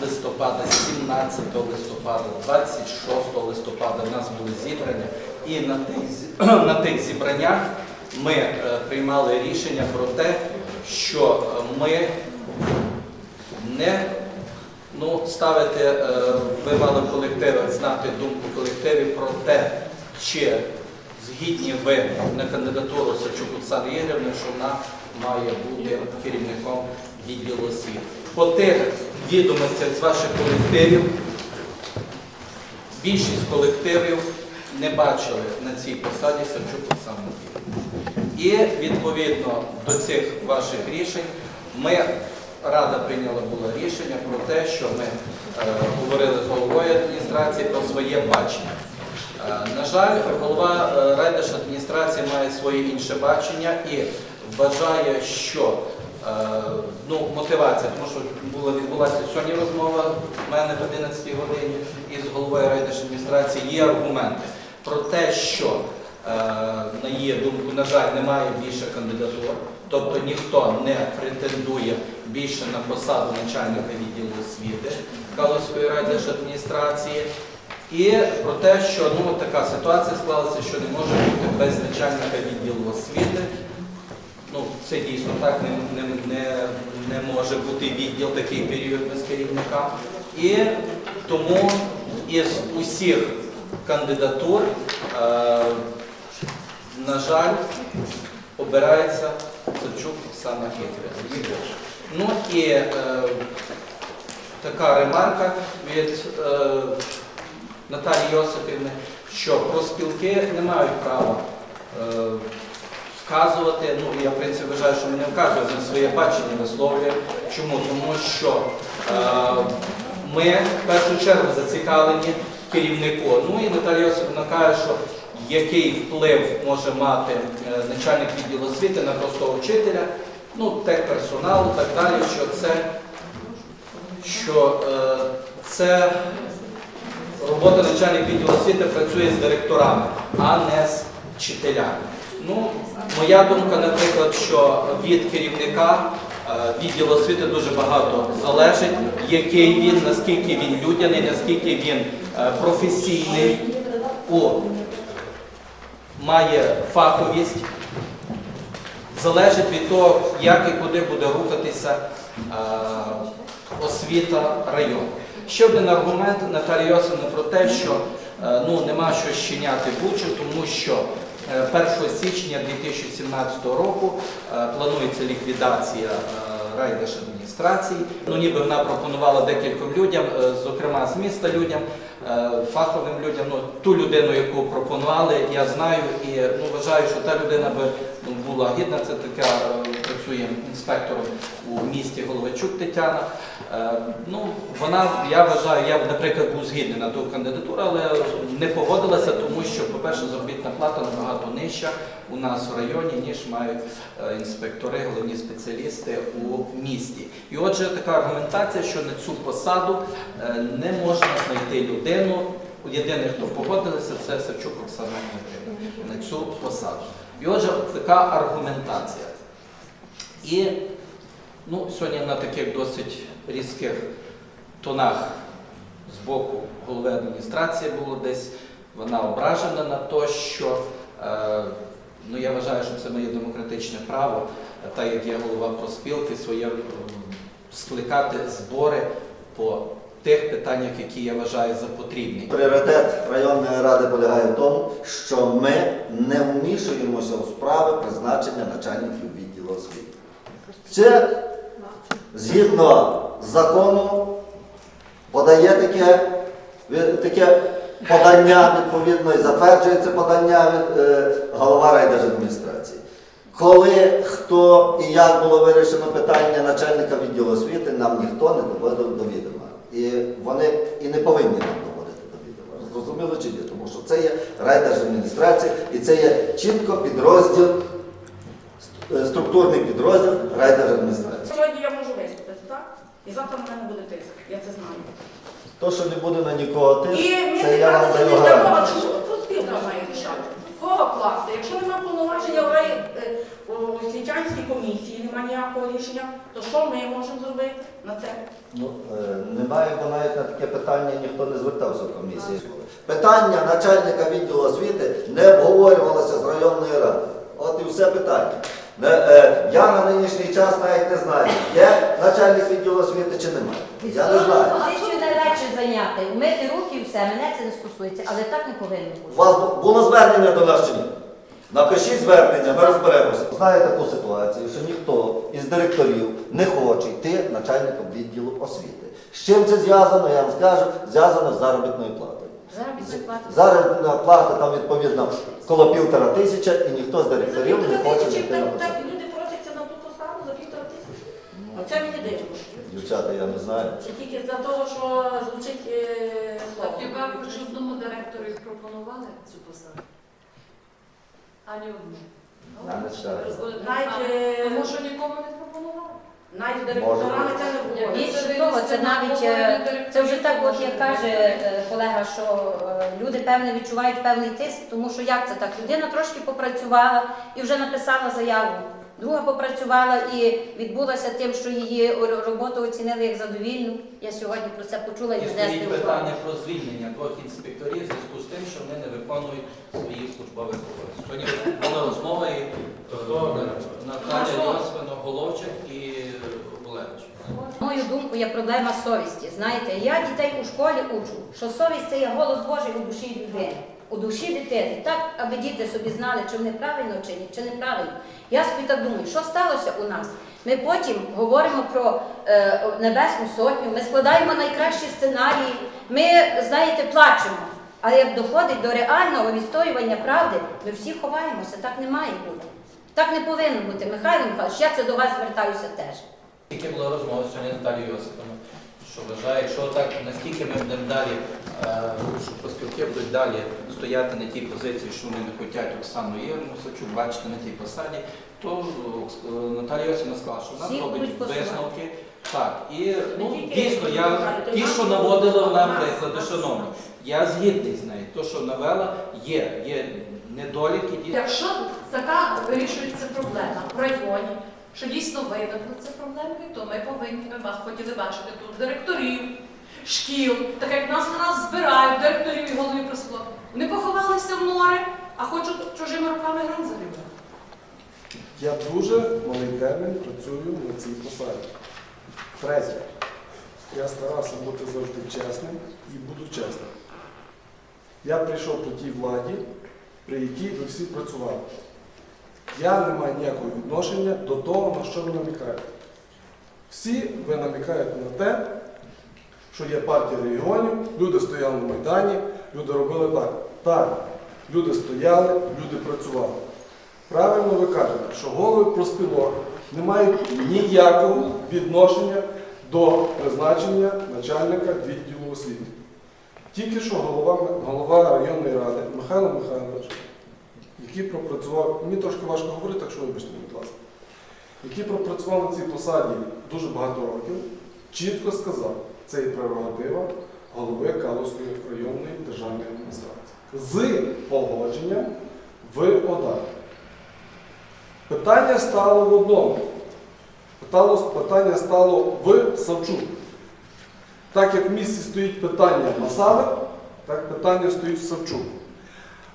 листопада, 17 листопада, 26 листопада в нас були зібрання. І на тих, на тих зібраннях ми е, приймали рішення про те, що е, ми не ну, ставити, е, ви мали колективи, знати думку колективів про те, чи згідні ви на кандидатуру Сачук Оксани Ігорівни, що вона має бути керівником відділу освіти. По тих відомостях з ваших колективів, більшість колективів не бачили на цій посаді Сачук Оксану І відповідно до цих ваших рішень ми Рада прийняла було рішення про те, що ми е, говорили з головою адміністрації про своє бачення. Е, на жаль, голова е, райдержадміністрації має своє інше бачення і вважає, що ну, мотивація, тому що була відбулася сьогодні розмова в мене в 11 годині із головою райдержадміністрації, є аргументи про те, що Е, на її думку, на жаль, немає більше кандидатур, тобто ніхто не претендує більше на посаду начальника відділу освіти Калузької райдержадміністрації. І про те, що ну, така ситуація склалася, що не може бути без начальника відділу освіти. Ну, це дійсно так, не, не, не, може бути відділ такий період без керівника. І тому із усіх кандидатур, е, на жаль, обирається Савчук Оксана Хитря. Ну і е, така ремарка від е, Наталії Йосипівни, що профспілки не мають права е, вказувати, ну я в принципі вважаю, що ми не на своє бачення висловлюємо. Чому? Тому що е, ми в першу чергу зацікавлені керівнику. Ну і Наталія Йосипівна каже, що який вплив може мати е, начальник відділу освіти на простого вчителя, ну, техперсоналу і так далі, що це, що, е, це робота начальник відділу освіти працює з директорами, а не з вчителями. Ну, моя думка, наприклад, що від керівника е, відділу освіти дуже багато залежить, який він, наскільки він людяний, наскільки він е, професійний у має фаховість, залежить від того, як і куди буде рухатися е, освіта району. Ще один аргумент Наталії Йосифівни про те, що ну, нема що щиняти бучу, тому що 1 січня 2017 року е, планується ліквідація е, райдержадміністрації. Ну, ніби вона пропонувала декільком людям, е, зокрема з міста людям, е, фаховим людям, ну, ту людину, яку пропонували, я знаю і ну, вважаю, що та людина би ну, була гідна. Це така е, працює інспектором у місті Головачук Тетяна. Е, Ну, вона, я вважаю, я наприклад, був згідний на ту кандидатуру, але не погодилася, тому що, по-перше, заробітна плата набагато нижча у нас в районі, ніж мають е, інспектори, головні спеціалісти у місті. І отже, така аргументація, що на цю посаду е, не можна знайти людину. Єдиний, хто погодилися, це Савчук Оксана на цю посаду. І отже, така аргументація. І ну, сьогодні на таких досить різких тонах з боку голови адміністрації було десь вона ображена на те, що е, ну, я вважаю, що це моє демократичне право, так як я голова проспілки, своє скликати збори по тих питаннях, які я вважаю за потрібні. Пріоритет районної ради полягає в тому, що ми не вмішуємося у справи призначення начальників відділу освіти. Це згідно закону подає таке, таке подання відповідно і затверджує це подання е, голова райдержадміністрації. Коли хто і як було вирішено питання начальника відділу освіти, нам ніхто не доводив до відома. І вони і не повинні нам доводити до відома. Зрозуміло чи ні? Тому що це є райдержадміністрація і це є чітко підрозділ, структурний підрозділ райдержадміністрації. Сьогодні я можу виступити, так? І завтра на мене буде тиск, я це знаю. То, що не буде на нікого тиск, це я вам даю гарантію. що профспілка має рішати. Кого класти? Якщо немає повноваження в рай, е, у освітянській комісії, немає ніякого рішення, то що ми можемо зробити? на це? Ну, е, немає, бо навіть на таке питання ніхто не звертався в комісії. Питання начальника відділу освіти не обговорювалося з районної ради. От і все питання. Не, е, я на нинішній час навіть не знаю, є начальник відділу освіти чи немає. Я не знаю. Позицію найлегше зайняти. Мити руки і все, мене це не стосується, але так не повинно бути. У вас було звернення до нас чи ні? Напишіть звернення, ми розберемося. Знаю таку ситуацію, що ніхто із директорів не хоче йти начальником відділу освіти. З чим це зв'язано, я вам скажу, зв'язано з заробітною платою. Заробітна плата. Там відповідно коло півтора тисяча, і ніхто з директорів не хоче так, люди просяться на ту посаду за півтора тисячі. Оце мені дивно. Дівчата, я не знаю. Чи тільки за того, що звучить е, слово. хіба хоч одному директору і пропонували цю посаду? Ані одну. Навіть, е, Тому що нікому не Навіть з директорами це не було. Більше того, це навіть е, це вже так, от як каже е, колега, що е, люди певне відчувають певний тиск, тому що як це так? Людина трошки попрацювала і вже написала заяву. Друга попрацювала і відбулася тим, що її роботу оцінили як задовільну. Я сьогодні про це почула і план. питання про звільнення двох інспекторів в зв'язку з тим, що вони не виконують своїх службових обов'язків. Сьогодні була розмова і е, Наталя Йосифовна Головчик і Олевич. Мою думку, є проблема совісті. Знаєте, я дітей у школі учу, що совість це є голос Божий у душі людини, у душі дитини. Так, аби діти собі знали, чи вони правильно чинять, чи неправильно. Я собі так думаю, що сталося у нас? Ми потім говоримо про е, Небесну Сотню, ми складаємо найкращі сценарії, ми, знаєте, плачемо. Але як доходить до реального відстоювання правди, ми всі ховаємося, так не має бути. Так не повинно бути. Михайло Михайлович, я це до вас звертаюся теж. Тільки була розмова сьогодні Наталі Йосифовна, що вважає, якщо так наскільки ми будемо далі, е, що проспілки будуть далі стояти на тій позиції, що вони не хочуть Оксану Сачук бачити на тій посаді, то е, Наталія Йосифовна сказала, що вона робить висновки. Так, і ну, дійсно, я ті, що наводила нам приклади, шановні, я згідний з нею. То, що навела, є, є недоліки, дійсно. Якщо така вирішується проблема в районі, що дійсно виникли це проблемки, то ми повинні ви ба- хотіли бачити тут директорів, шкіл, так як нас на нас збирають директорів і голові прислуг. Вони поховалися в нори, а хочуть чужими руками гран залюбити. Я дуже малий термін працюю на цій посаді. Третє. Я старався бути завжди чесним і буду чесним. Я прийшов по тій владі, при якій ви всі працювали. Я не маю ніякого відношення до того, на що ви намікаєте. Всі ви намікаєте на те, що є партія регіонів, люди стояли на Майдані, люди робили так. Так, люди стояли, люди працювали. Правильно ви кажете, що голови проспілок не мають ніякого відношення до призначення начальника відділу освіти. Тільки що голова, голова районної ради Михайло Михайлович, який пропрацював, мені трошки важко говорити, так що вибачте, будь ласка, який пропрацював на цій посаді дуже багато років, чітко сказав, це є прерогатива голови Калузької районної державної адміністрації з погодженням в ОДА. Питання стало в одному. Питання стало в Савчук. Так як в місті стоїть питання Масави, так питання стоїть в Савчук.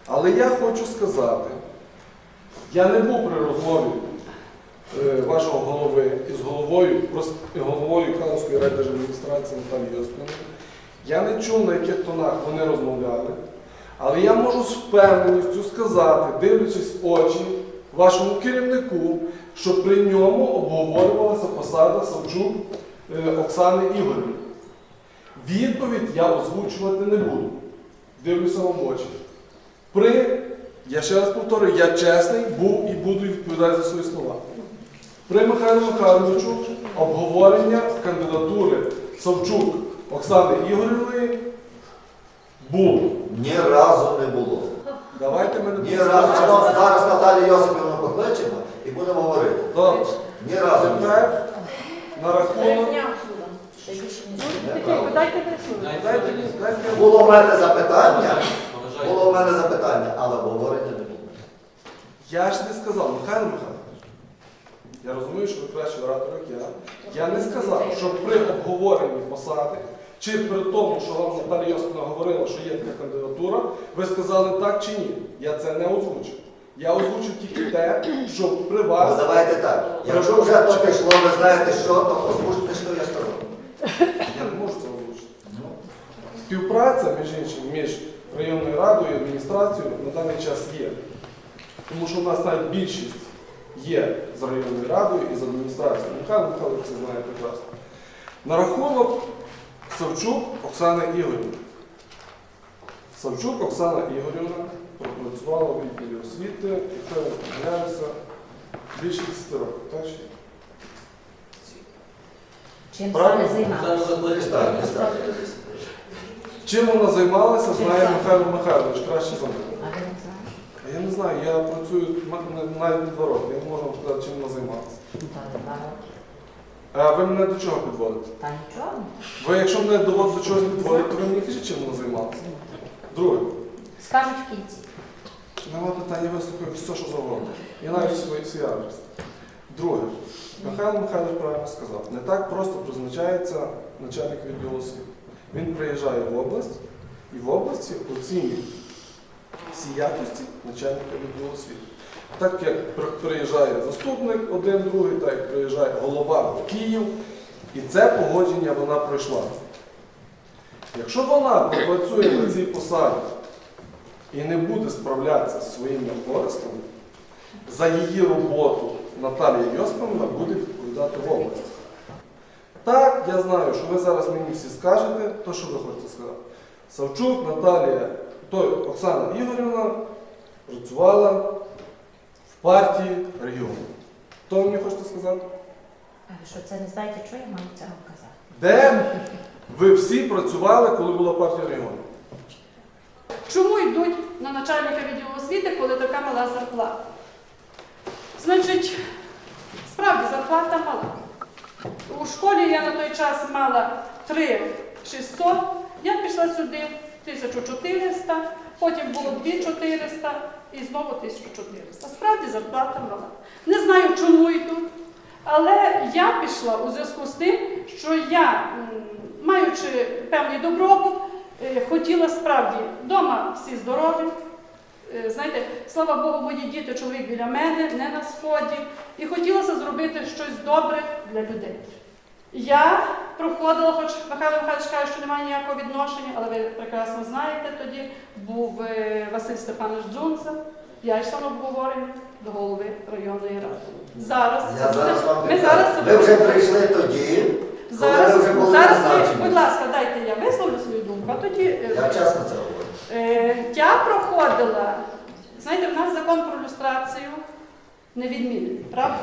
Але я хочу сказати, я не був при розмові вашого голови із головою, головою Калинської райдержадміністрації Наталією Йосипівною. Я не чув, на яких тонах вони розмовляли. Але я можу з впевненістю сказати, дивлячись в очі вашому керівнику, що при ньому обговорювалася посада Савчук е, Оксани Ігорівни. Відповідь я озвучувати не буду. Дивлюся вам в очі. При, я ще раз повторюю, я чесний був і буду відповідати за свої слова. При Михайлу Михайловичу обговорення кандидатури Савчук Оксани Ігорівної було. Ні разу не було. Давайте мене Ні разу. Зараз зараз Наталію Йосипівну покличемо і будемо говорити. Добре. Ні разу. не було. Тепер на рахунок. Не дайте, дайте. Було в мене запитання, було в мене запитання, але обговорення не було. Я ж не сказав, Михайло Михайлович. Я розумію, що ви кращий оратор, як я. Я не сказав, що при обговоренні посади, чи при тому, що вам Наталія Йосипівна говорила, що є така кандидатура, ви сказали так чи ні. Я це не озвучив. Я озвучив тільки те, що при Ну, вас. давайте так. Якщо вже то пішло, ви знаєте що, то озвучте, що я сказав. Я не можу це озвучити. Співпраця, між іншим, між районною радою і адміністрацією на даний час є. Тому що в нас навіть більшість є з районною радою і з адміністрацією. Михайло Михайлович це знає прекрасно. На рахунок Савчук Оксани Ігорівни. Савчук Оксана Ігорівна пропрацювала у відділі освіти, якщо я помиляюся, більше 10 років. Так? чи ні? Чим Правильно. так. Чим вона займалася, знає Михайло Михайлович краще за мене. А ви не знаєте? А Я не знаю, я працюю навіть два роки, я не можу вам сказати, чим вона займалася. Ну, то два роки. А ви мене до чого підводите? Та нічого. Ви, якщо мене доводите до чогось підводити, то ви мені кажіть, чим вона займалася. Друге, Скажуть в кінці. нема питання вислухаю все, що завгодно. І навіть свій, свій адрес. Друге, Михайло Михайлович правильно сказав, не так просто призначається начальник відділу освіти. Він приїжджає в область і в області оцінює всі якості начальника відділу освіти. Так як приїжджає заступник один, другий, так як приїжджає голова в Київ, і це погодження вона пройшла. Якщо вона попрацює на цій посаді і не буде справлятися зі своїми обов'язками, за її роботу Наталія Йосиповна буде відповідати в області. Так, я знаю, що ви зараз мені всі скажете, то що ви хочете сказати. Савчук, Наталія, той Оксана Ігорівна працювала в партії регіону. То ви мені хочете сказати? А ви що це не знаєте, що я маю це вам казати? Де ви всі працювали, коли була партія регіону? Чому йдуть на начальника відділу освіти, коли така мала зарплата? Значить, справді зарплата мала. У школі я на той час мала 3 600, я пішла сюди 1400, потім було 2400 і знову 1400. Справді зарплата мала. Не знаю, чому йду, але я пішла у зв'язку з тим, що я, маючи певний добробут, е, хотіла справді вдома всі здорові. Е, Знаєте, слава Богу, мої діти, чоловік біля мене, не на сході. І хотілося зробити щось добре для людей. Я проходила, хоч Михайло Михайлович каже, що немає ніякого відношення, але ви прекрасно знаєте, тоді був е, Василь Степанович Дзунца, я йшла на обговорення до голови районної ради. Зараз, Я зараз вам ми зараз Ви вже прийшли тоді, коли Зараз, ви вже були зараз ви, будь ласка, дайте я висловлю свою думку, а тоді. е, Я чесно це говорю. Е, я проходила, знаєте, в нас закон про люстрацію не відмінений, правда?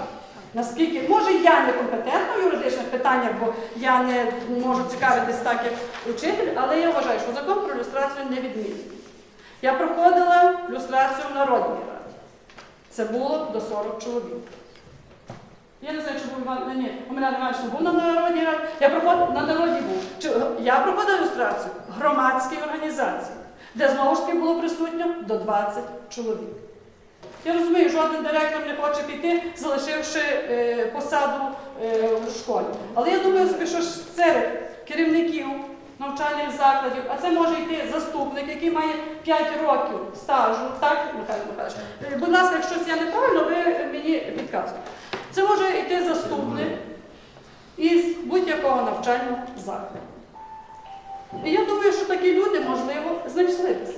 Наскільки, може, я не компетентна в юридичних питаннях, бо я не можу цікавитись так, як учитель, але я вважаю, що закон про люстрацію не відмінений. Я проходила люстрацію в Народній раді. Це було до 40 чоловік. Я не знаю, чи був Іван, ні, Омелян Іванович не був на народній раді. Я проходила на народній був. Чи, я проходила ілюстрацію громадській організації, де знову ж таки було присутньо до 20 чоловік. Я розумію, жоден директор не хоче піти, залишивши е, посаду е, в школі. Але я думаю собі, що серед керівників навчальних закладів, а це може йти заступник, який має 5 років стажу, так, Михайло Михайлович? Е, Будь ласка, якщо я неправильно, ви мені підказуєте. Це може йти заступник із будь-якого навчального закладу. І я думаю, що такі люди, можливо, знайшлися.